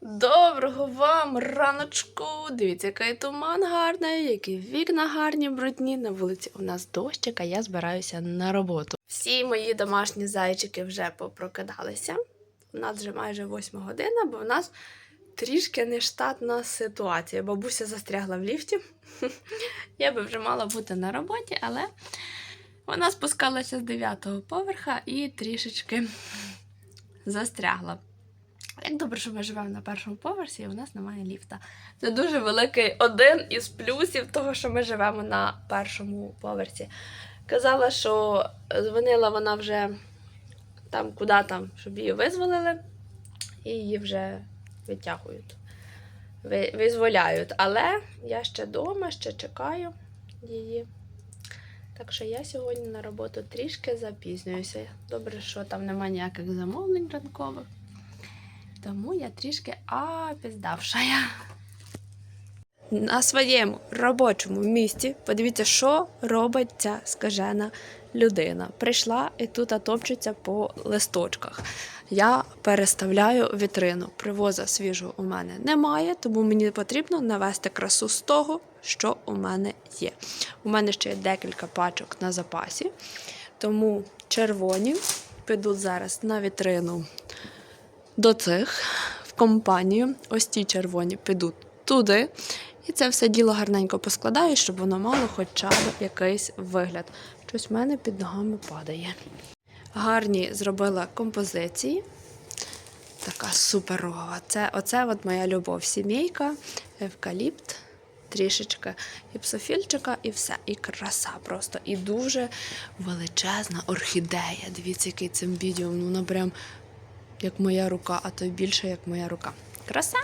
Доброго вам раночку! Дивіться, який туман гарний, які вікна гарні, брудні. На вулиці у нас дощик, а я збираюся на роботу. Всі мої домашні зайчики вже попрокидалися. У нас вже майже восьма година, бо в нас трішки нештатна ситуація. Бабуся застрягла в ліфті. Я би вже мала бути на роботі, але вона спускалася з дев'ятого поверха і трішечки застрягла. Як добре, що ми живемо на першому поверсі, і у нас немає ліфта. Це дуже великий один із плюсів того, що ми живемо на першому поверсі. Казала, що дзвонила вона вже там, куди там, щоб її визволили, і її вже витягують, визволяють. Але я ще вдома, ще чекаю її. Так що я сьогодні на роботу трішки запізнююся. Добре, що там немає ніяких замовлень ранкових. Тому я трішки опіздавшая. На своєму робочому місці подивіться, що робить ця скажена людина. Прийшла і тут топчеться по листочках. Я переставляю вітрину. Привоза свіжого у мене немає, тому мені потрібно навести красу з того, що у мене є. У мене ще є декілька пачок на запасі, тому червоні підуть зараз на вітрину до цих в компанію. Ось ті червоні підуть туди. І це все діло гарненько поскладаю, щоб воно мало хоча б якийсь вигляд. Щось в мене під ногами падає. Гарні зробила композиції. Така суперова. Це, оце от моя любов. Сімейка, евкаліпт, трішечки гіпсофільчика і все. І краса просто. І дуже величезна орхідея. Дивіться, який цим відео. Ну, вона прям як моя рука, а то й більше, як моя рука. Краса.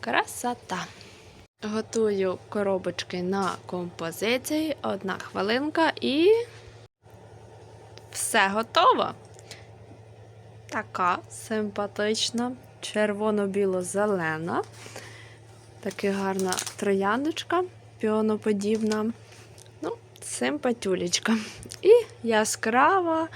Красота. Готую коробочки на композиції. Одна хвилинка і все готово. Така симпатична, червоно-біло-зелена. Така гарна трояндочка, піоноподібна. Симпатюлечка. І яскрава,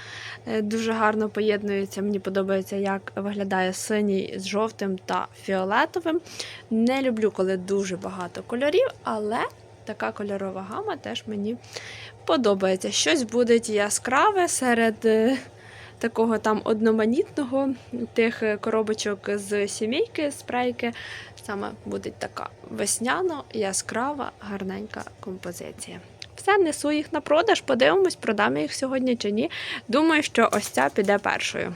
е, дуже гарно поєднується. Мені подобається, як виглядає синій з жовтим та фіолетовим. Не люблю, коли дуже багато кольорів, але така кольорова гама теж мені подобається. Щось буде яскраве серед е, такого там одноманітного тих е, коробочок з сімейки, спрейки. Саме буде така весняно, яскрава, гарненька композиція. Все, несу їх на продаж, подивимось, продам я їх сьогодні чи ні. Думаю, що ось ця піде першою.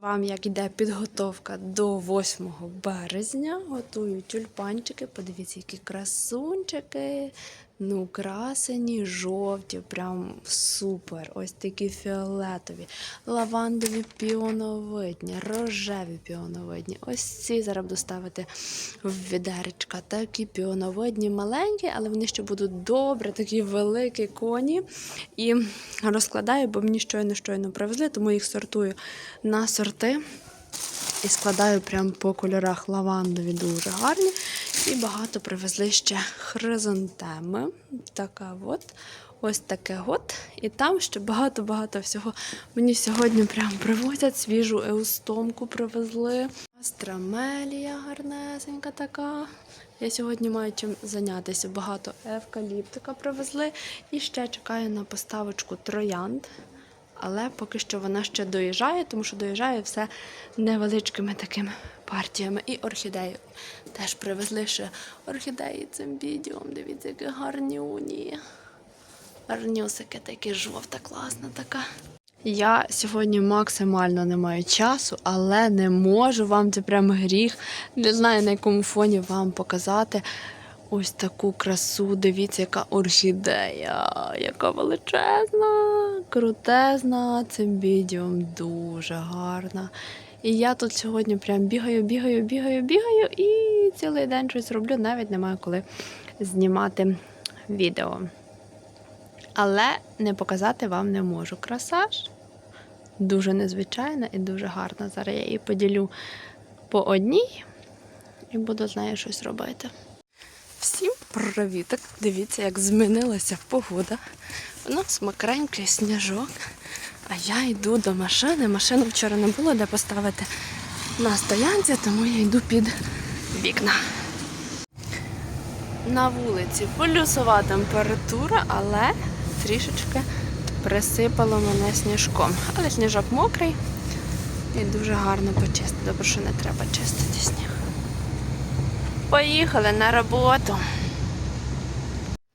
Вам як іде підготовка до 8 березня. Готую тюльпанчики. Подивіться, які красунчики. Ну, красені, жовті, прям супер. Ось такі фіолетові, лавандові піоновидні, рожеві піоновидні. Ось ці зараз буду ставити в відеречка. Такі піоновидні, маленькі, але вони ще будуть добре, такі великі коні. І розкладаю, бо мені щойно щойно привезли, тому їх сортую на сорти. І складаю прямо по кольорах лавандові дуже гарні. І багато привезли ще хризантеми. Така от. Ось таке от. І там ще багато-багато всього. Мені сьогодні прям привозять свіжу еустомку привезли. Астрамелія гарнесенька така. Я сьогодні маю чим зайнятися. Багато евкаліптика привезли. І ще чекаю на поставочку троянд. Але поки що вона ще доїжджає, тому що доїжджає все невеличкими такими партіями. І орхідею теж привезли ще орхідеї цим відео. Дивіться, які гарнюні. Гарнюсики такі жовта, класна така. Я сьогодні максимально не маю часу, але не можу вам це прям гріх. Не знаю на якому фоні вам показати. Ось таку красу. Дивіться, яка орхідея, яка величезна, крутезна. Цим відео дуже гарна. І я тут сьогодні прям бігаю, бігаю, бігаю, бігаю і цілий день щось роблю, навіть не маю коли знімати відео. Але не показати вам не можу. Краса ж дуже незвичайна і дуже гарна. Зараз я її поділю по одній і буду з нею щось робити. Привіток! Дивіться, як змінилася погода. У нас мокренький сніжок. А я йду до машини. Машину вчора не було де поставити. на стоянці, тому я йду під вікна. На вулиці плюсова температура, але трішечки присипало мене сніжком. Але сніжок мокрий і дуже гарно почистити. Добре, що не треба чистити сніг. Поїхали на роботу.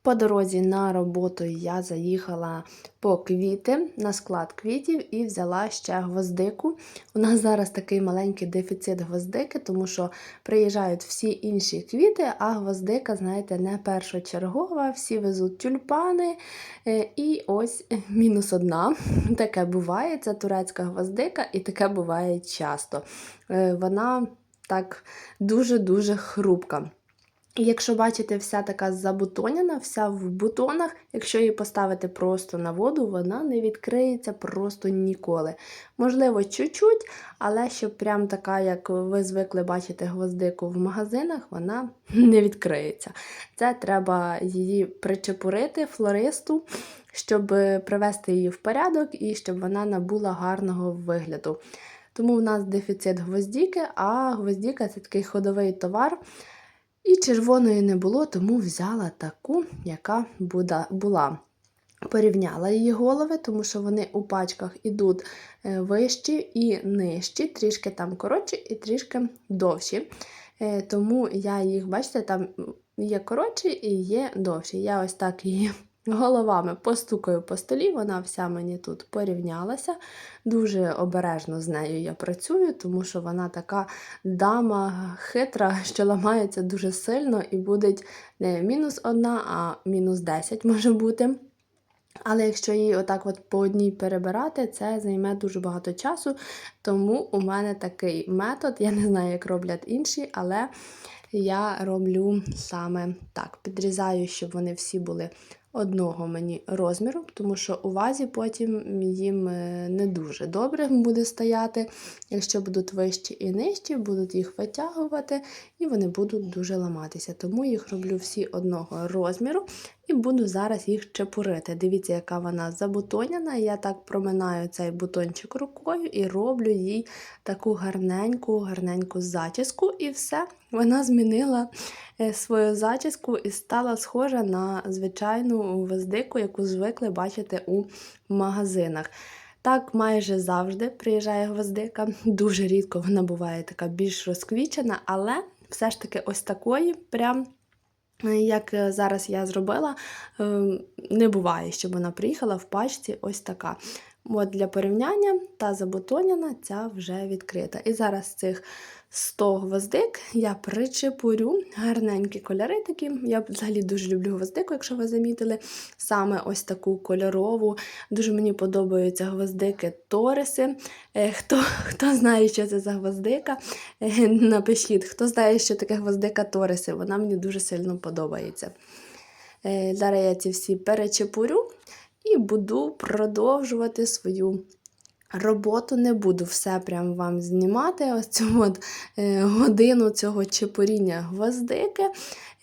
По дорозі на роботу я заїхала по квіти на склад квітів і взяла ще гвоздику. У нас зараз такий маленький дефіцит гвоздики, тому що приїжджають всі інші квіти, а гвоздика, знаєте, не першочергова. Всі везуть тюльпани. Е, І ось мінус одна. Таке буває. Це турецька гвоздика, і таке буває часто. Е, Вона так дуже-дуже хрупка. Якщо бачите, вся така забутоняна, вся в бутонах, якщо її поставити просто на воду, вона не відкриється просто ніколи. Можливо, чуть-чуть, але щоб прям така, як ви звикли бачити гвоздику в магазинах, вона не відкриється. Це треба її причепурити флористу, щоб привести її в порядок і щоб вона набула гарного вигляду. Тому в нас дефіцит гвоздіки, а гвоздіка це такий ходовий товар. І червоної не було, тому взяла таку, яка була. Порівняла її голови, тому що вони у пачках ідуть е, вищі і нижчі, трішки там коротші і трішки довші. Е, Тому я їх, бачите, там є коротші і є довші. Я ось так її головами постукаю по столі, вона вся мені тут порівнялася. Дуже обережно з нею я працюю, тому що вона така дама хитра, що ламається дуже сильно і буде не мінус одна, а мінус 10 може бути. Але якщо її отак от по одній перебирати, це займе дуже багато часу. Тому у мене такий метод. Я не знаю, як роблять інші, але я роблю саме так. Підрізаю, щоб вони всі були одного мені розміру, тому що у вазі потім їм е, не дуже добре буде стояти. Якщо будуть вищі і нижчі, будуть їх витягувати і вони будуть дуже ламатися. Тому їх роблю всі одного розміру і буду зараз їх чепурити. Дивіться, яка вона забутоняна. Я так проминаю цей бутончик рукою і роблю їй таку гарненьку, гарненьку зачіску, і все. Вона змінила е, свою зачіску і стала схожа на звичайну гвоздику, яку звикли бачити у магазинах. Так майже завжди приїжджає гвоздика. Дуже рідко вона буває така більш розквічена, але все ж таки ось такої прям. е, Як е, зараз я зробила, не буває, щоб вона приїхала в пачці ось така. От для порівняння та забутоняна ця вже відкрита. І зараз цих 100 гвоздик я причепурю гарненькі кольори такі. Я взагалі дуже люблю гвоздику, якщо ви замітили. Саме ось таку кольорову. Дуже мені подобаються гвоздики Ториси. Е, Хто, хто знає, що це за гвоздика, е, напишіть. Хто знає, що таке гвоздика Ториси, вона мені дуже сильно подобається. Е, Зараз я ці всі перечепурю і буду продовжувати свою роботу. Не буду все прям вам знімати. Ось цю от, е, годину цього чепуріння гвоздики.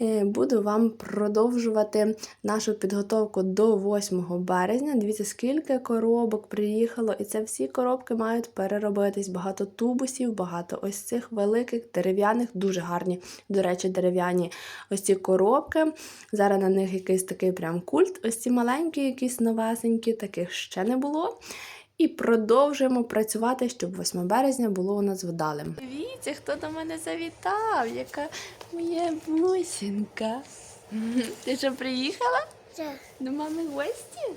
Е, буду вам продовжувати нашу підготовку до 8 березня. Дивіться, скільки коробок приїхало, і це всі коробки мають переробитись. Багато тубусів, багато ось цих великих дерев'яних, дуже гарні, до речі, дерев'яні ось ці коробки. Зараз на них якийсь такий прям культ. Ось ці маленькі, якісь новесенькі, таких ще не було. І продовжуємо працювати, щоб 8 березня було у нас вдалим. Дивіться, хто до мене завітав, яка моя бусинка. Ти що приїхала? Так. До мами гості?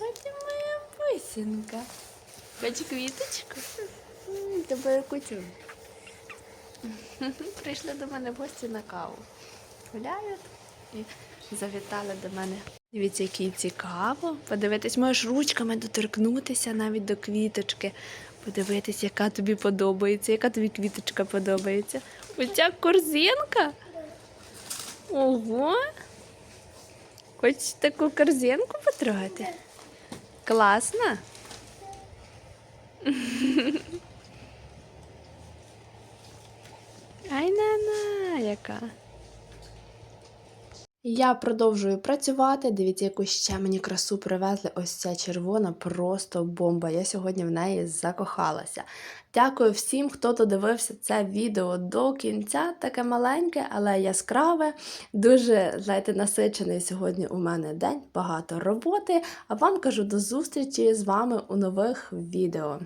Ось і моя бусинка. Хоч квіточку? Тебе кутю. Прийшли до мене в гості на каву. Гуляють і завітали до мене. Дивіться, який цікаво. Подивитись, можеш ручками доторкнутися навіть до квіточки. Подивитись, яка тобі подобається, яка тобі квіточка подобається. Оця корзинка. Ого. Хочеш таку корзинку потрогати? Класна. Ай на на яка. Я продовжую працювати. Дивіться, яку ще мені красу привезли. Ось ця червона, просто бомба. Я сьогодні в неї закохалася. Дякую всім, хто додивився це відео до кінця. Таке маленьке, але яскраве. Дуже, знаєте, насичений сьогодні у мене день, багато роботи. А вам кажу до зустрічі з вами у нових відео.